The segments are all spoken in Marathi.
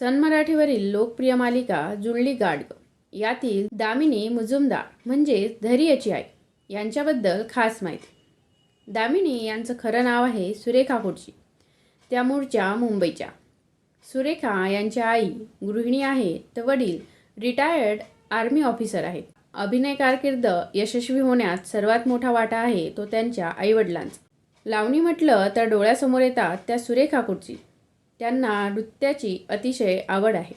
सन मराठीवरील लोकप्रिय मालिका जुळली गाडग यातील दामिनी मुजुमदार म्हणजेच धैर्याची आई. यांच्याबद्दल खास माहिती. दामिनी यांचं खरं नाव आहे सुरेखा कुडची त्या मूळच्या मुंबईच्या. सुरेखा यांच्या आई गृहिणी आहेत तर वडील रिटायर्ड आर्मी ऑफिसर आहेत. अभिनय कारकीर्द यशस्वी होण्यात सर्वात मोठा वाटा आहे तो त्यांच्या आईवडिलांचा. लावणी म्हटलं तर डोळ्यासमोर येतात त्या सुरेखा कुडची त्यांना नृत्याची अतिशय आवड आहे.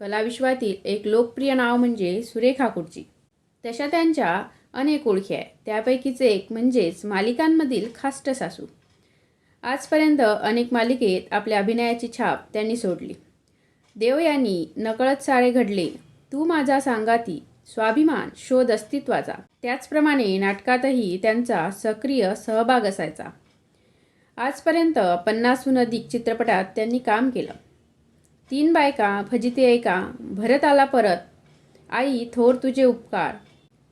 कलाविश्वातील एक लोकप्रिय नाव म्हणजे सुरेखा कुडची तशा त्यांच्या अनेक ओळखी आहे त्यापैकीच एक म्हणजेच मालिकांमधील खास्ट सासू. आजपर्यंत अनेक मालिकेत आपल्या अभिनयाची छाप त्यांनी सोडली. देव यांनी नकळत सारे घडले. तू माझा सांगाती स्वाभिमान शोध अस्तित्वाचा. त्याचप्रमाणे नाटकातही त्यांचा सक्रिय सहभाग असायचा. आजपर्यंत पन्नासहून अधिक चित्रपटात त्यांनी काम केलं. तीन बायका फजिते ऐका भरत आला परत. आई थोर तुझे उपकार.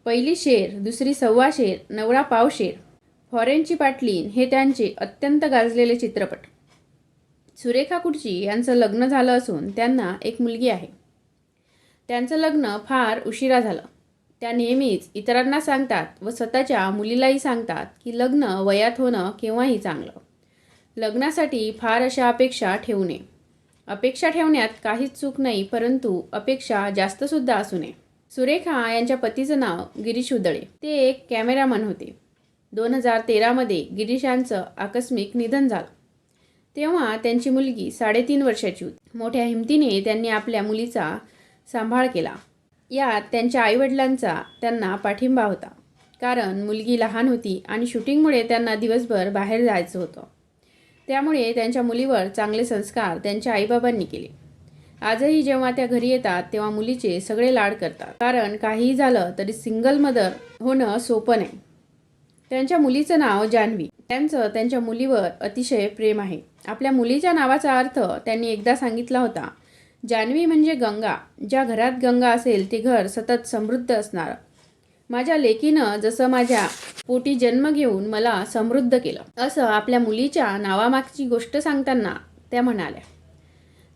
पहिली शेर दुसरी सव्वा शेर नवरा पावशेर फॉरेनची पाटलीन हे त्यांचे अत्यंत गाजलेले चित्रपट. सुरेखा कुडची यांचं लग्न झालं असून त्यांना एक मुलगी आहे. त्यांचं लग्न फार उशिरा झालं. त्या नेहमीच इतरांना सांगतात व स्वतःच्या मुलीलाही सांगतात की लग्न वयात होणं केव्हाही चांगलं. लग्नासाठी फार अशा अपेक्षा ठेवू नये अपेक्षा ठेवण्यात काहीच चूक नाही परंतु अपेक्षा जास्तसुद्धा असू नये. सुरेखा यांच्या पतीचं नाव गिरीश उदळे. ते एक कॅमेरामन होते. दोन हजार तेरामध्ये गिरीश यांचं आकस्मिक निधन झालं. तेव्हा त्यांची मुलगी साडेतीन वर्षाची होती. मोठ्या हिमतीने त्यांनी आपल्या मुलीचा सांभाळ केला. यात त्यांच्या आईवडिलांचा त्यांना पाठिंबा होता. कारण मुलगी लहान होती आणि शूटिंगमुळे त्यांना दिवसभर बाहेर जायचं होतं. त्यामुळे त्यांच्या मुलीवर चांगले संस्कार त्यांच्या आईबाबांनी केले. आजही जेव्हा त्या घरी येतात तेव्हा मुलीचे सगळे लाड करतात. कारण काहीही झालं तरी सिंगल मदर होणं सोपं नाही. त्यांच्या मुलीचं नाव जान्हवी त्यांचं त्यांच्या मुलीवर अतिशय प्रेम आहे. आपल्या मुलीच्या नावाचा अर्थ त्यांनी एकदा सांगितला होता जान्हवी म्हणजे गंगा. ज्या घरात गंगा असेल ते घर सतत समृद्ध असणार. माझ्या लेकीनं जसं माझ्या पोटी जन्म घेऊन मला समृद्ध केलं असं आपल्या मुलीच्या नावामागची गोष्ट सांगताना त्या म्हणाल्या.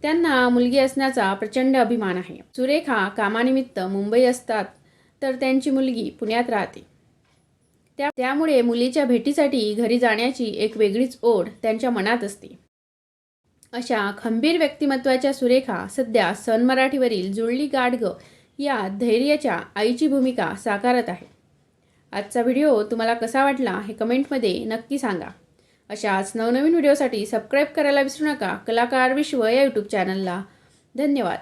त्यांना मुलगी असण्याचा प्रचंड अभिमान आहे. सुरेखा कामानिमित्त मुंबई असतात तर त्यांची मुलगी पुण्यात राहते. त्या त्यामुळे मुलीच्या भेटीसाठी घरी जाण्याची एक वेगळीच ओढ त्यांच्या मनात असते. अशा खंबीर व्यक्तिमत्वाच्या सुरेखा सध्या सन मराठीवरील जुळली गाडगं या धैर्याच्या आईची भूमिका साकारत आहे. आजचा व्हिडिओ तुम्हाला कसा वाटला हे कमेंटमध्ये नक्की सांगा. अशाच नवनवीन व्हिडिओसाठी सबस्क्राईब करायला विसरू नका. कलाकार विश्व या यूट्यूब चॅनलला धन्यवाद.